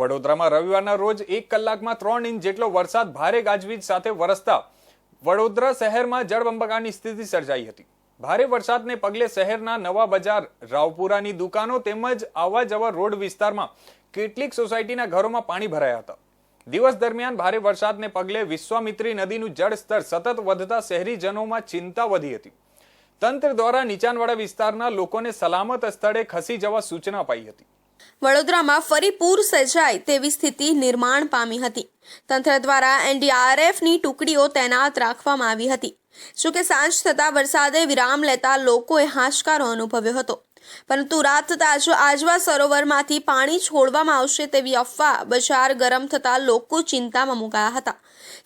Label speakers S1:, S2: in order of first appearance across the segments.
S1: વડોદરામાં રવિવારના રોજ એક કલાકમાં ત્રણ ઇંચ જેટલો વરસાદ ભારે ગાજવીજ સાથે વરસતા વડોદરા શહેરમાં જળબંબકાની સ્થિતિ સર્જાઈ હતી. ભારે વરસાદને પગલે શહેરના નવા બજાર, રાવપુરાની દુકાનો તેમજ આવવા જવા રોડ વિસ્તારમાં કેટલીક સોસાયટીના ઘરોમાં પાણી ભરાયા હતા. દિવસ દરમિયાન ભારે વરસાદને પગલે વિશ્વામિત્રી નદીનું જળસ્તર સતત વધતા શહેરીજનોમાં ચિંતા વધી હતી. તંત્ર દ્વારા નીચાણવાળા વિસ્તારના લોકોને સલામત સ્થળે ખસી જવા સૂચના અપાઈ હતી.
S2: વડોદરામાં ફરી પૂર સર્જાય તેવી સ્થિતિ નિર્માણ પામી હતી. તંત્ર દ્વારા એનડીઆરએફની ટુકડીઓ તૈનાત રાખવામાં આવી હતી. જોકે સાંજ થતા વરસાદે વિરામ લેતા લોકોએ હાશકારો અનુભવ્યો હતો. પરંતુ રાત થતાં જ આજવા સરોવરમાંથી પાણી છોડવામાં આવશે તેવી અફવા બજાર ગરમ થતાં લોકો ચિંતામાં મુકાયા હતા.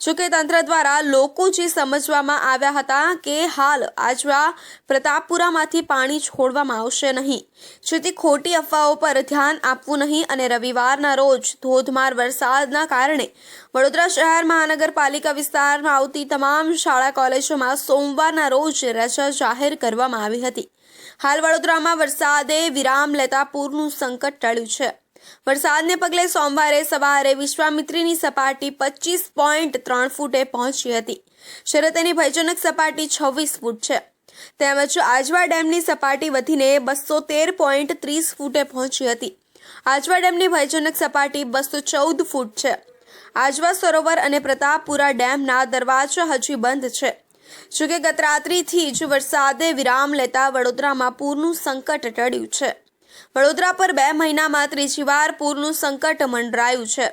S2: જોકે તંત્ર દ્વારા લોકો જે સમજવામાં આવ્યા હતા કે હાલ આજવા પ્રતાપપુરામાંથી પાણી છોડવામાં આવશે નહીં. જેથી ખોટી અફવાઓ પર ધ્યાન આપવું નહીં અને રવિવારના રોજ ધોધમાર વરસાદના કારણે વડોદરા શહેર મહાનગરપાલિકા વિસ્તારમાં આવતી તમામ શાળા કોલેજોમાં સોમવારના રોજ રજા જાહેર કરવામાં આવી હતી. હાલ વડોદરામાં વરસાદે વિરામ લેતા પૂરનું સંકટ ટળ્યું છે. વરસાદને પગલે સોમવારે સવારે વિશ્વામિત્રીની સપાટી પચીસ પોઈન્ટ ત્રણ ફૂટે પહોંચી હતી. જ્યારે તેની ભયજનક સપાટી છવ્વીસ ફૂટ છે. તેમજ આજવા ડેમની સપાટી વધીને બસો તેર પોઈન્ટ ત્રીસ ફૂટે પહોંચી હતી. આજવા ડેમની ભયજનક સપાટી બસો ચૌદ ફૂટ છે. આજવા સરોવર અને પ્રતાપપુરા ડેમના દરવાજા હજી બંધ છે. જોકે ગત રાત્રિથી જ વરસાદે વિરામ લેતા વડોદરામાં પૂરનું સંકટ ટળ્યું છે. વડોદરા પર બે મહિનામાં ત્રીજી વાર પૂરનું સંકટ મંડરાયું છે.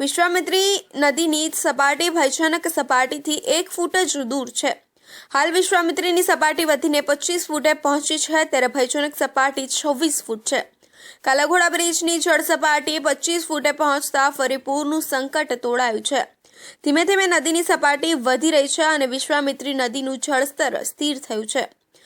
S2: વિશ્વામિત્રી નદીની સપાટી ભયજનક સપાટીથી એક ફૂટ જ દૂર છે. હાલ વિશ્વામિત્રીની સપાટી વધીને પચીસ ફૂટે પહોંચી છે, ત્યારે ભયજનક સપાટી છવ્વીસ ફૂટ છે. કાલાઘોડા બ્રિજની જળ સપાટી પચીસ ફૂટે પહોંચતા ફરી પૂરનું સંકટ તોડાયું છે. ધીમે ધીમે નદીની સપાટી વધી રહી છે અને વિશ્વામિત્રી નદીનું જળસ્તર સ્થિર થયું છે.